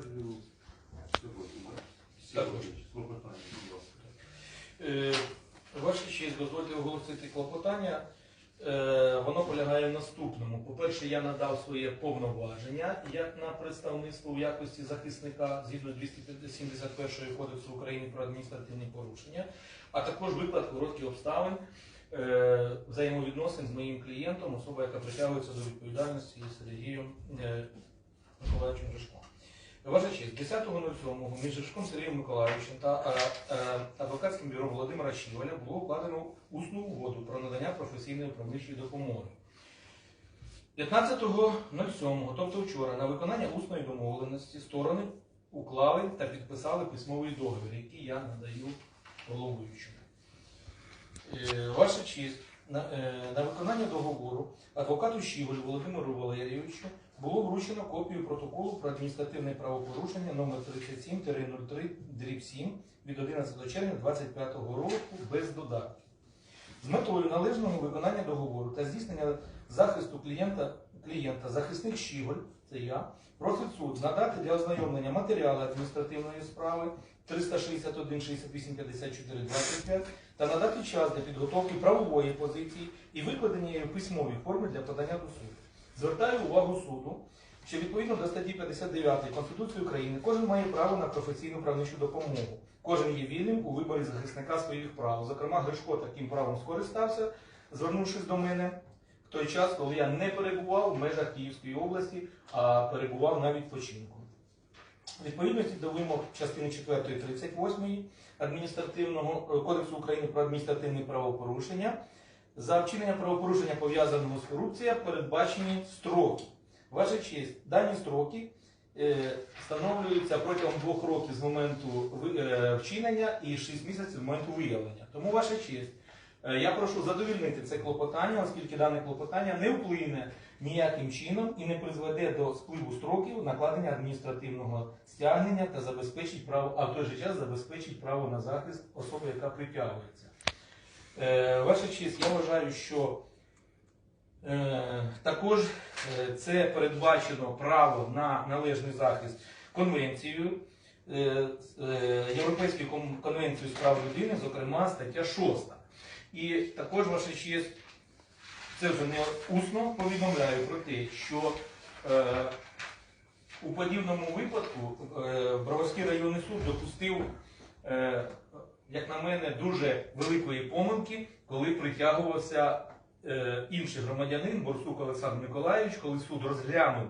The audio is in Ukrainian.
так? Так. Сьогодні. Е, Ваша честь, дозвольте оголосити клопотання. Е, Воно полягає в наступному. По-перше, я надав своє повноваження як на представництво в якості захисника згідно 271 Кодексу України про адміністративні порушення, а також виклад коротких обставин е, взаємовідносин з моїм клієнтом, особа, яка притягується до відповідальності Сергієм е, Миколаївичем Гришком. Ваша честь, 10.07 між Жишком Сергієм Миколаївичем та е, е, адвокатським бюро Володимира Щіваля було укладено усну угоду про надання професійної правничої допомоги. 15.07, тобто вчора, на виконання усної домовленості сторони уклали та підписали письмовий договір, який я надаю головуючому. Е, Ваша честь, на, е, на виконання договору адвокату Щіголю Володимиру Валерійовичу було вручено копію протоколу про адміністративне правопорушення номер 37 7 від 11 червня 2025 року без додатків. З метою належного виконання договору та здійснення захисту клієнта, клієнта захисник Щіголь, це я, просить суд надати для ознайомлення матеріали адміністративної справи 361 68 54 25 та надати час для підготовки правової позиції і викладення її в письмовій формі для подання до суду. Звертаю увагу суду, що відповідно до статті 59 Конституції України кожен має право на професійну правничу допомогу. Кожен є вільним у виборі захисника своїх прав. Зокрема, Гришко таким правом скористався, звернувшись до мене той час, коли я не перебував в межах Київської області, а перебував на відпочинку. Відповідності до вимог частини 4 38 адміністративного е, кодексу України про адміністративні правопорушення за вчинення правопорушення пов'язаного з корупцією передбачені строки. Ваша честь, дані строки е, встановлюються протягом двох років з моменту е, вчинення і 6 місяців з моменту виявлення. Тому, ваша честь, я прошу задовільнити це клопотання, оскільки дане клопотання не вплине ніяким чином і не призведе до спливу строків накладення адміністративного стягнення та забезпечить право, а в той же час забезпечить право на захист особи, яка притягується. Е, Ваша честь, я вважаю, що е, також е, це передбачено право на належний захист конвенцією, е, е, Європейською конвенцією з прав людини, зокрема стаття 6. І також, ваша честь, це вже не усно повідомляю про те, що е, у подібному випадку е, Броварський районний суд допустив, е, як на мене, дуже великої помилки, коли притягувався е, інший громадянин Борсук Олександр Миколаївич, коли суд розглянув